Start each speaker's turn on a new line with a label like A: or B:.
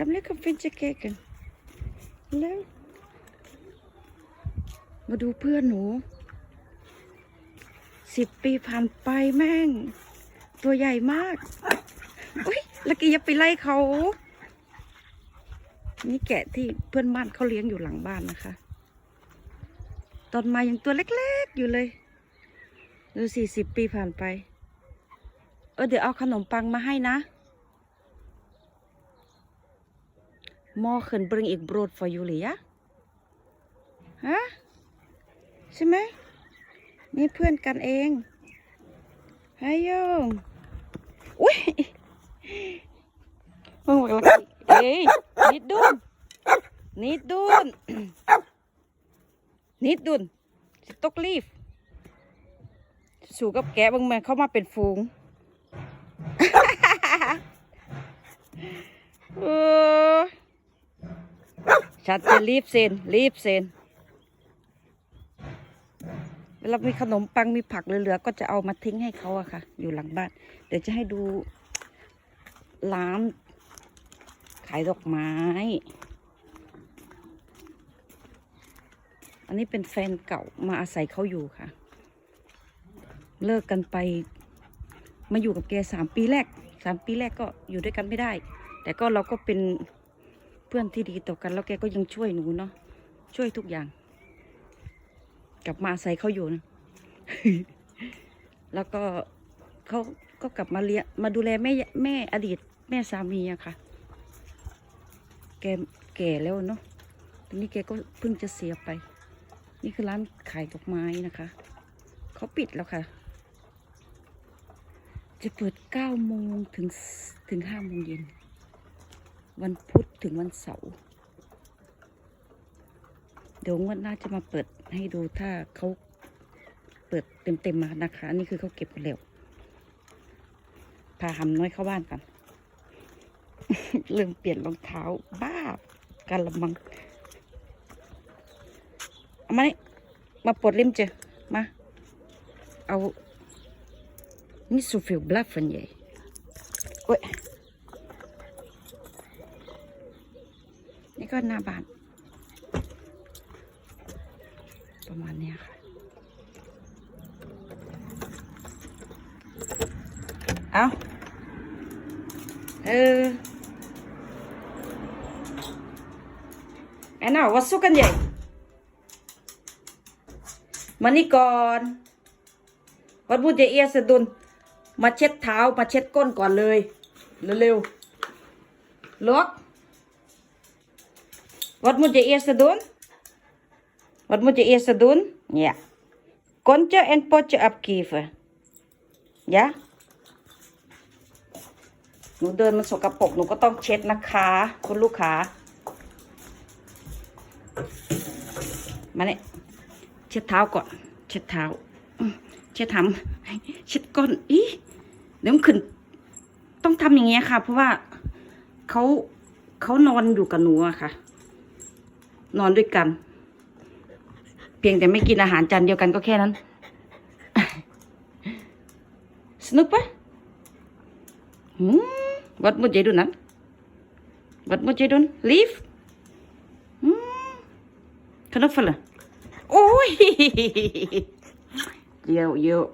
A: Kom lekker op vintje kijken. แล้วมาดูเพื่อนหนูสิบปีผ่านไปแม่ง ตัวใหญ่มากอุ้ยล้วกีอย่าไปไล่เขา นี่แกะที่เพื่อนบ้านเขาเลี้ยงอยู่หลังบ้านนะคะ ตอนมายังตัวเล็กๆอยู่เลยดูสี่สิบปีผ่านไป เออเดี๋ยวเอาขนมปังมาให้นะ Morgen bring ik brood voor julia ฮะใช่ไหมนี่เพื่อนกันเองฮายโยงอุ้ยมึงบอกเอ้ยนิดดุนนิดดุนนิดดุนสิตกลีฟสู่กับแกะบางแม่เข้ามาเป็นฝูง เออ ชัดจนรีบเซนรีบเซนเวลามีขนมปังมีผักเหลือๆก็จะเอามาทิ้งให้เขาอะค่ะ อยู่หลังบ้าน เดี๋ยวจะให้ดูร้านขายดอกไม้ อันนี้เป็นแฟนเก่ามาอาศัยเขาอยู่ค่ะ เลิกกันไป มาอยู่กับแกสามปีแรกสามปีแรกก็อยู่ด้วยกันไม่ได้ แต่ก็เราก็เป็น เพื่อนที่ดีต่อกัน แล้วแกก็ยังช่วยหนูเนาะช่วยทุกอย่าง กลับมาอาศัยเขาอยู่นะแล้วก็เขาก็กลับมาเลี้ยมาดูแลแม่แม่อดีต แม่สามีอะค่ะ แกแก่แล้วเนาะตอนนี้แกก็เพิ่งจะเสียไป นี่คือร้านขายดอกไม้นะคะเขาปิดแล้วค่ะ จะเปิดเก้าโมงถึงถึงห้าโมงเย็น วันพุธถึงวันเสาร์เดี๋ยววันหน้าจะมาเปิดให้ดูถ้าเขาเปิดเต็มๆมานะคะอันนี้คือเขาเก็บหมดแล้วพาหำน้อยเข้าบ้านกันลืมเปลี่ยนรองเท้าบ้ากันละมังเอามานี่มาปลดริมเจอมาเอา Niet zoveel blaffen jij. Oei. นี่ ก็หน้าบานประมาณนี้ค่ะ เอาเออไอ้น่าวัดสุกันใหญ่มานี่ก่อนวัดบุญเจเอียสะดุน มาเช็ดเท้า มาเช็ดก้นก่อนเลย เร็วๆลวก Wat moet je eerst doen? Wat moet je eerst doen? Ja. Kontje en potje afgeven. Ja? หนูเดินมันสกปรกหนูก็ต้องเช็ดนะคะ คุณลูกค้า มาเนี่ยเช็ดเท้าก่อน เช็ดเท้า เช็ดทำเช็ดก้นอีเดี๋ยวมันขึ้น ต้องทำอย่างเงี้ยค่ะ เพราะว่าเขาเขานอนอยู่กับหนูอะค่ะ นอนด้วยกัน เพียงแต่ไม่กินอาหารจานเดียวกันก็แค่นั้น สนุกปะหืม what moet je doen dan what moet je doen leave หืม knuffelen โอ้ยเยอะเยอะ